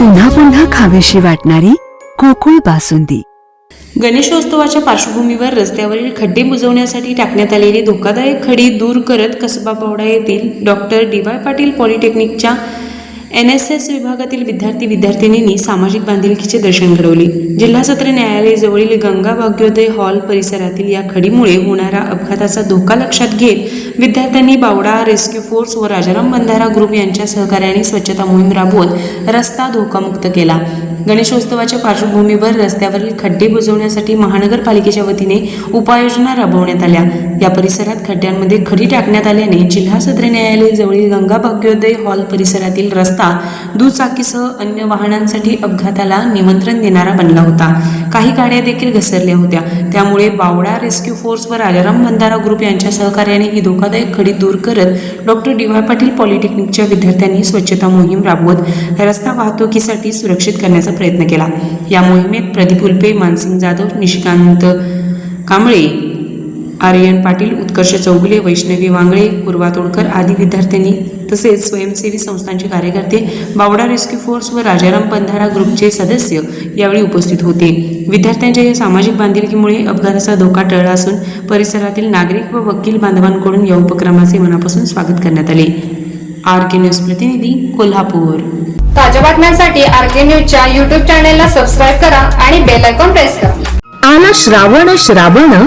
पुन्हा पुन्हा खावीशी वाटणारी कोकुळ बासुंदी. गणेशोत्सवाच्या पार्श्वभूमीवर रस्त्यावरील खड्डे बुजवण्यासाठी टाकण्यात आलेली धोकादायक खडी दूर करत कसबा पावडा येथील डॉक्टर डी वाय पाटील पॉलिटेक्निकच्या एन एस एस विभागातील विद्यार्थी विद्यार्थिनींनी सामाजिक बांधिलकीचे दर्शन घडवले. जिल्हा सत्र न्यायालय जवळील गंगा भाग्योदय हॉल परिसरातील या खडीमुळे होणारा अपघाताचा धोका लक्षात घेत विद्यार्थ्यांनी बावडा रेस्क्यू फोर्स व राजाराम बंधारा ग्रुप यांच्या सहकार्याने स्वच्छता मोहीम राबवत रस्ता धोकामुक्त केला. गणेशोत्सवाच्या पार्श्वभूमीवर रस्त्यावरील खड्डे बुजवण्यासाठी महानगरपालिकेच्या वतीने उपाययोजना राबवण्यात आल्या. या परिसरात खड्ड्यांमध्ये खडी टाकण्यात आल्याने जिल्हा सत्र न्यायालय जवळील गंगा भाग्योदय हॉल परिसरातील रस्ता दुचाकीसह अन्य वाहनांसाठी अपघाताला निमंत्रण देणारा बनला होता. काही गाड्या देखील घसरल्या होत्या. त्यामुळे बावडा रेस्क्यू फोर्स व राजाराम बंधारा ग्रुप यांच्या सहकार्याने ही धोकादायक खडी दूर करत डॉक्टर डी वाय पाटील पॉलिटेक्निकच्या विद्यार्थ्यांनी स्वच्छता मोहीम राबवत रस्ता वाहतुकीसाठी सुरक्षित करण्याचा प्रयत्न केला. या मोहिमेत प्रदीप उल्पे मानसिंग जाधव निशिकांत कांबळे आर्यन पाटील उत्कर्ष चौगुले वैष्णवी वांगळे पूर्वा तोडकर आदी विद्यार्थ्यांनी तसेच स्वयंसेवी संस्थांचे कार्यकर्ते बावडा रेस्क्यू फोर्स व राजाराम बंधारा ग्रुपचे सदस्य यावेळी उपस्थित होते. विद्यार्थ्यांच्या या सामाजिक बांधिलकीमुळे अपघाताचा धोका टळला असून परिसरातील नागरिक व वकील बांधवांकडून या उपक्रमाचे मनापासून स्वागत करण्यात आले. आर के न्यूज प्रतिनिधी कोल्हापूर. ताज्या बातम्यांसाठी आर के न्यूजच्या युट्यूब चॅनलला सबस्क्राईब करा आणि बेल आयकॉन प्रेस करा. आला श्रावण श्रावण